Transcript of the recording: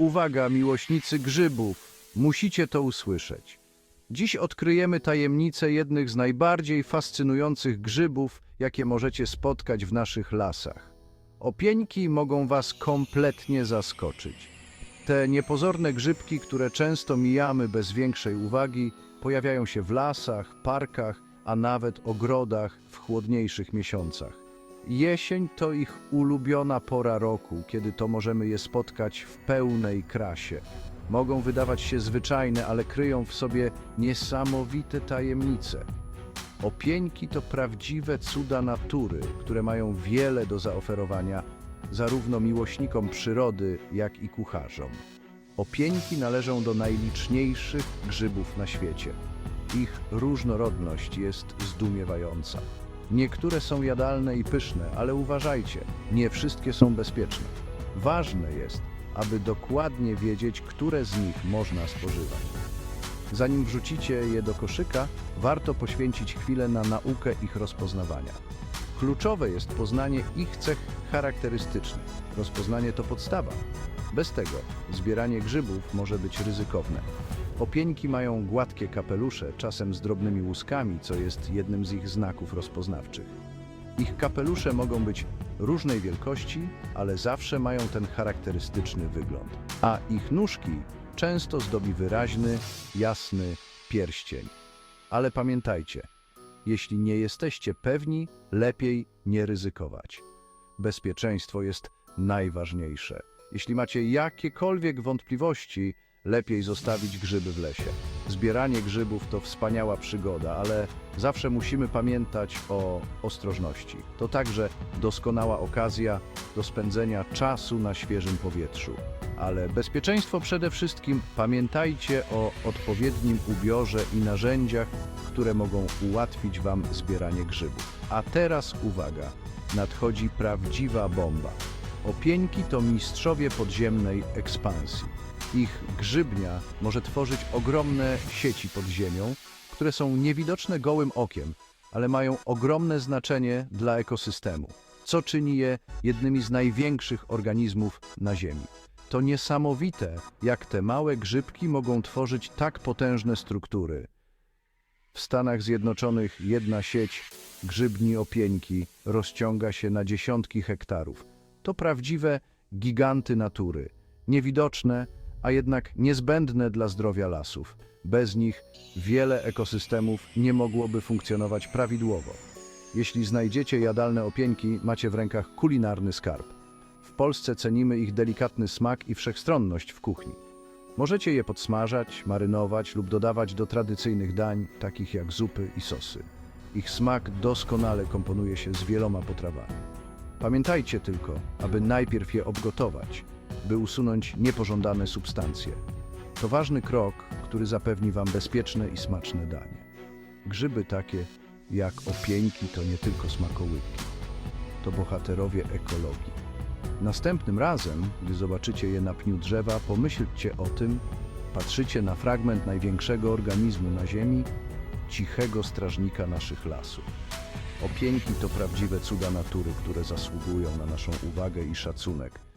Uwaga, miłośnicy grzybów, musicie to usłyszeć. Dziś odkryjemy tajemnicę jednych z najbardziej fascynujących grzybów, jakie możecie spotkać w naszych lasach. Opieńki mogą was kompletnie zaskoczyć. Te niepozorne grzybki, które często mijamy bez większej uwagi, pojawiają się w lasach, parkach, a nawet ogrodach w chłodniejszych miesiącach. Jesień to ich ulubiona pora roku, kiedy to możemy je spotkać w pełnej krasie. Mogą wydawać się zwyczajne, ale kryją w sobie niesamowite tajemnice. Opieńki to prawdziwe cuda natury, które mają wiele do zaoferowania zarówno miłośnikom przyrody, jak i kucharzom. Opieńki należą do najliczniejszych grzybów na świecie. Ich różnorodność jest zdumiewająca. Niektóre są jadalne i pyszne, ale uważajcie, nie wszystkie są bezpieczne. Ważne jest, aby dokładnie wiedzieć, które z nich można spożywać. Zanim wrzucicie je do koszyka, warto poświęcić chwilę na naukę ich rozpoznawania. Kluczowe jest poznanie ich cech charakterystycznych. Rozpoznanie to podstawa. Bez tego zbieranie grzybów może być ryzykowne. Opieńki mają gładkie kapelusze, czasem z drobnymi łuskami, co jest jednym z ich znaków rozpoznawczych. Ich kapelusze mogą być różnej wielkości, ale zawsze mają ten charakterystyczny wygląd. A ich nóżki często zdobi wyraźny, jasny pierścień. Ale pamiętajcie, jeśli nie jesteście pewni, lepiej nie ryzykować. Bezpieczeństwo jest najważniejsze. Jeśli macie jakiekolwiek wątpliwości, lepiej zostawić grzyby w lesie. Zbieranie grzybów to wspaniała przygoda, ale zawsze musimy pamiętać o ostrożności. To także doskonała okazja do spędzenia czasu na świeżym powietrzu. Ale bezpieczeństwo przede wszystkim pamiętajcie o odpowiednim ubiorze i narzędziach, które mogą ułatwić Wam zbieranie grzybów. A teraz uwaga, nadchodzi prawdziwa bomba. Opieńki to mistrzowie podziemnej ekspansji. Ich grzybnia może tworzyć ogromne sieci pod ziemią, które są niewidoczne gołym okiem, ale mają ogromne znaczenie dla ekosystemu, co czyni je jednymi z największych organizmów na Ziemi. To niesamowite, jak te małe grzybki mogą tworzyć tak potężne struktury. W Stanach Zjednoczonych jedna sieć grzybni opieńki rozciąga się na dziesiątki hektarów. To prawdziwe giganty natury, niewidoczne, a jednak niezbędne dla zdrowia lasów. Bez nich wiele ekosystemów nie mogłoby funkcjonować prawidłowo. Jeśli znajdziecie jadalne opieńki, macie w rękach kulinarny skarb. W Polsce cenimy ich delikatny smak i wszechstronność w kuchni. Możecie je podsmażać, marynować lub dodawać do tradycyjnych dań, takich jak zupy i sosy. Ich smak doskonale komponuje się z wieloma potrawami. Pamiętajcie tylko, aby najpierw je obgotować, by usunąć niepożądane substancje. To ważny krok, który zapewni Wam bezpieczne i smaczne danie. Grzyby takie jak opieńki to nie tylko smakołyki, to bohaterowie ekologii. Następnym razem, gdy zobaczycie je na pniu drzewa, pomyślcie o tym, patrzycie na fragment największego organizmu na Ziemi, cichego strażnika naszych lasów. Opieńki to prawdziwe cuda natury, które zasługują na naszą uwagę i szacunek.